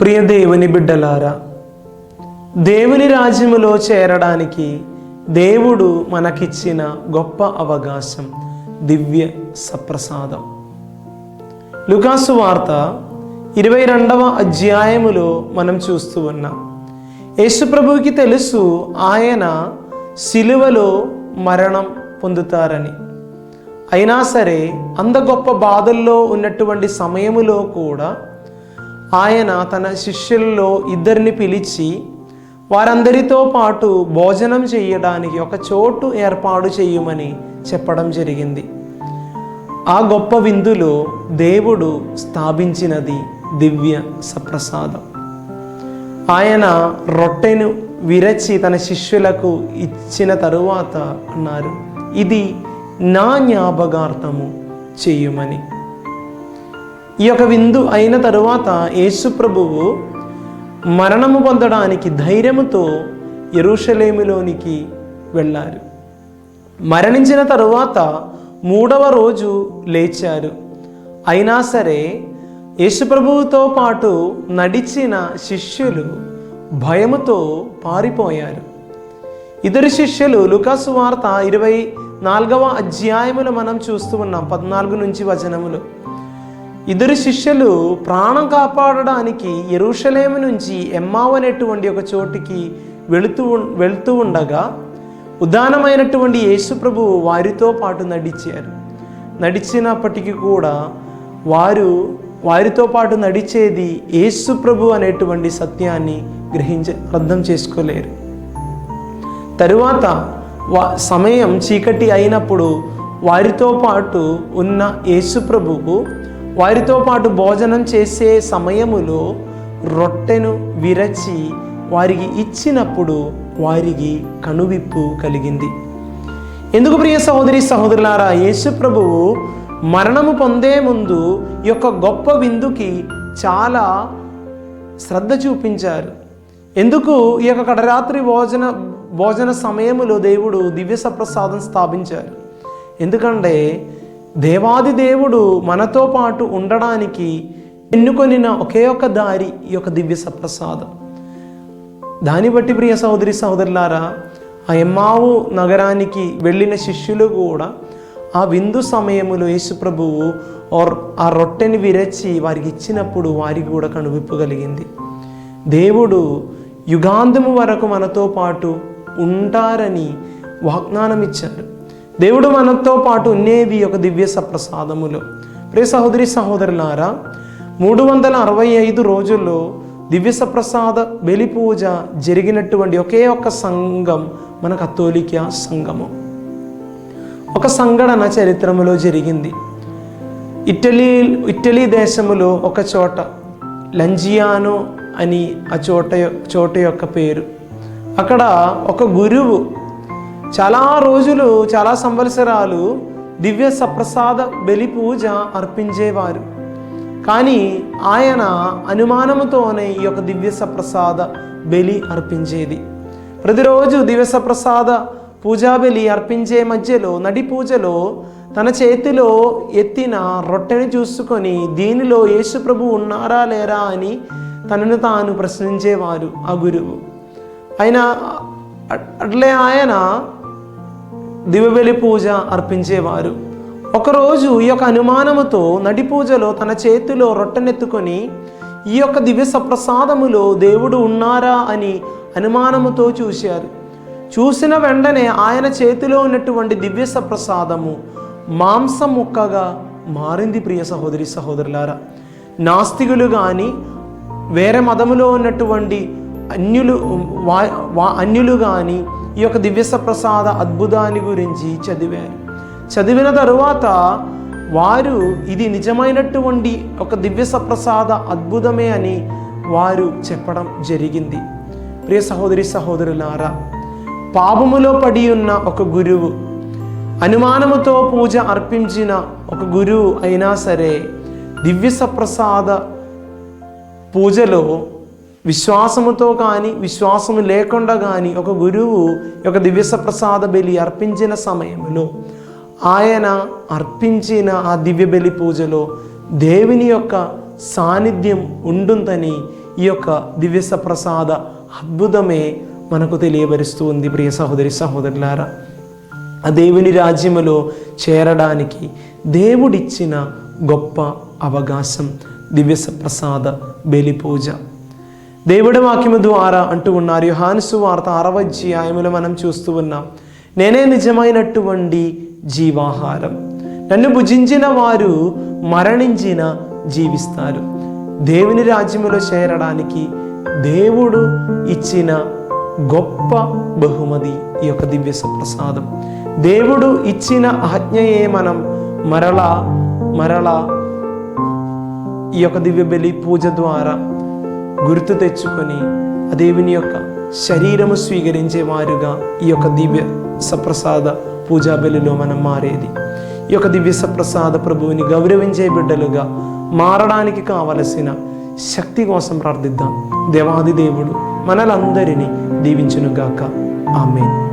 ప్రియ దేవుని బిడ్డలారా దేవుని రాజ్యములో చేరడానికి దేవుడు మనకిచ్చిన గొప్ప అవకాశం దివ్య సప్రసాదం. లుకాసు వార్త ఇరవై రెండవ అధ్యాయములో మనం చూస్తూ ఉన్నాం. యేసుప్రభువుకి తెలుసు ఆయన శిలువలో మరణం పొందుతారని. అయినా సరే అంత గొప్ప బాధల్లో ఉన్నటువంటి సమయములో కూడా ఆయన తన శిష్యుల్లో ఇద్దరిని పిలిచి వారందరితో పాటు భోజనం చేయడానికి ఒక చోటు ఏర్పాటు చేయమని చెప్పడం జరిగింది. ఆ గొప్ప విందులో దేవుడు స్థాపించినది దివ్య సప్రసాదం. ఆయన రొట్టెను విరచి తన శిష్యులకు ఇచ్చిన తరువాత అన్నారు ఇది నా జ్ఞాపకార్థము చేయుమని. ఈ యొక్క విందు అయిన తరువాత యేసు ప్రభువు మరణము పొందడానికి ధైర్యముతో ఎరుషలేములోనికి వెళ్ళారు. మరణించిన తరువాత మూడవ రోజు లేచారు. అయినా సరే యేసుప్రభువుతో పాటు నడిచిన శిష్యులు భయముతో పారిపోయారు. ఇద్దరు శిష్యులు లుకాసు వార్త ఇరవై నాలుగవ అధ్యాయములు మనం చూస్తూ ఉన్నాం పద్నాలుగు నుంచి వచనములు. ఇద్దరు శిష్యులు ప్రాణం కాపాడడానికి ఎరుషలేము నుంచి ఎమ్మావ్ అనేటువంటి ఒక చోటికి వెళుతూ వెళుతూ ఉండగా ఉదానమైనటువంటి యేసుప్రభు వారితో పాటు నడిచారు. నడిచినప్పటికీ కూడా వారు వారితో పాటు నడిచేది యేసుప్రభు అనేటువంటి సత్యాన్ని గ్రహించ అర్థం చేసుకోలేరు. తరువాత వా సమయం చీకటి అయినప్పుడు వారితో పాటు ఉన్న యేసుప్రభువు వారితో పాటు భోజనం చేసే సమయములో రొట్టెను విరచి వారికి ఇచ్చినప్పుడు వారికి కనువిప్పు కలిగింది. ఎందుకు ప్రియ సహోదరి సహోదరులారా? యేసు ప్రభువు మరణము పొందే ముందు ఈ యొక్క గొప్ప విందుకి చాలా శ్రద్ధ చూపించారు. ఎందుకు? ఈ యొక్క కడరాత్రి భోజన భోజన సమయములో దేవుడు దివ్య సప్రసాదం స్థాపించారు. ఎందుకంటే దేవాది దేవుడు మనతో పాటు ఉండడానికి ఎన్నుకొనిన ఒకే ఒక దారి ఈ యొక్క దివ్య సప్రసాదం. దాన్ని బట్టి ప్రియ సహోదరి సహోదరులారా ఆ ఎమ్మావు నగరానికి వెళ్ళిన శిష్యులు కూడా ఆ విందు సమయములో యేసుప్రభువు ఆ రొట్టెని విరచి వారికి ఇచ్చినప్పుడు వారికి కూడా కనువిప్పు కలిగింది. దేవుడు యుగాంతము వరకు మనతో పాటు ఉంటారని వాగ్దానం ఇచ్చారు దేవుడు మనతో పాటు ఉండేవి ఒక దివ్య సప్రసాదములు. ప్రియ సహోదరి సహోదరులారా మూడు వందల అరవై ఐదు రోజుల్లో దివ్య సప్రసాద బలి పూజ జరిగినటువంటి ఒకే ఒక్క సంఘం మన కథోలిక సంఘము. ఒక సంఘటన చరిత్రములో జరిగింది. ఇటలీ ఇటలీ దేశములో ఒక చోట లంజియానో అని ఆ చోట చోట యొక్క పేరు. అక్కడ ఒక గురువు చాలా రోజులు చాలా సంవత్సరాలు దివ్య సప్రసాద బలి పూజ అర్పించేవారు. కానీ ఆయన అనుమానముతోనే ఈ యొక్క దివ్య సప్రసాద బలి అర్పించేది. ప్రతిరోజు దివ్య సప్రసాద పూజా బలి అర్పించే మధ్యలో నడి పూజలో తన చేతిలో ఎత్తిన రొట్టెని చూసుకొని దీనిలో యేసుప్రభు ఉన్నారా లేరా అని తనను తాను ప్రశ్నించేవారు ఆ గురువు. ఆయన అట్లే ఆయన దివ్యబలి పూజ అర్పించేవారు. ఒకరోజు ఈ యొక్క అనుమానముతో నడి పూజలో తన చేతిలో రొట్టెనెత్తుకొని ఈ యొక్క దివ్య సప్రసాదములో దేవుడు ఉన్నారా అని అనుమానముతో చూశారు. చూసిన వెంటనే ఆయన చేతిలో ఉన్నటువంటి దివ్య సప్రసాదము మాంసం ముక్కగా మారింది ప్రియ సహోదరి సహోదరులారా. నాస్తికులు కానీ వేరే మతములో ఉన్నటువంటి అన్యులు వా- అన్యులు కానీ ఈ యొక్క దివ్యస ప్రసాద అద్భుతాన్ని గురించి చదివారు. చదివిన తరువాత వారు ఇది నిజమైనటువంటి ఒక దివ్య సప్రసాద అద్భుతమే అని వారు చెప్పడం జరిగింది. ప్రియ సహోదరి సహోదరులారా పాపములో పడి ఉన్న ఒక గురువు అనుమానముతో పూజ అర్పించిన ఒక గురువు అయినా సరే దివ్య సప్రసాద పూజలో విశ్వాసముతో కానీ విశ్వాసము లేకుండా కానీ ఒక గురువు ఒక దివ్యస ప్రసాద బలి అర్పించిన సమయంలో ఆయన అర్పించిన ఆ దివ్య బలి పూజలో దేవుని యొక్క సాన్నిధ్యం ఉండుందని ఈ యొక్క దివ్యస ప్రసాద అద్భుతమే మనకు తెలియబరుస్తూ ఉంది ప్రియ సహోదరి సహోదరులారా. ఆ దేవుని రాజ్యములో చేరడానికి దేవుడిచ్చిన గొప్ప అవకాశం దివ్యస ప్రసాద బలి పూజ. దేవుడి వాక్యము ద్వారా అంటూ ఉన్నారు. యోహానుసు వార్త అరవ అధ్యాయములు మనం చూస్తూ ఉన్నాం. నేనే నిజమైనటువంటి జీవాహారం. నన్ను భుజించిన వారు మరణించిన జీవిస్తారు. దేవుని రాజ్యములో చేరడానికి దేవుడు ఇచ్చిన గొప్ప బహుమతి ఈ యొక్క దివ్య సప్రసాదం. దేవుడు ఇచ్చిన ఆజ్ఞయే మనం మరలా మరలా ఈ యొక్క దివ్య బలి పూజ ద్వారా గుర్తు తెచ్చుకొని దేవుని యొక్క శరీరము స్వీకరించే వారుగా ఈ యొక్క దివ్య సప్రసాద పూజా బలిలో మనం మారేది. ఈ యొక్క దివ్య సప్రసాద ప్రభువుని గౌరవించే బిడ్డలుగా మారడానికి కావలసిన శక్తి కోసం ప్రార్థిద్దాం. దేవాది దేవుడు మనలందరినీ దీవించునుగాక. ఆమెను.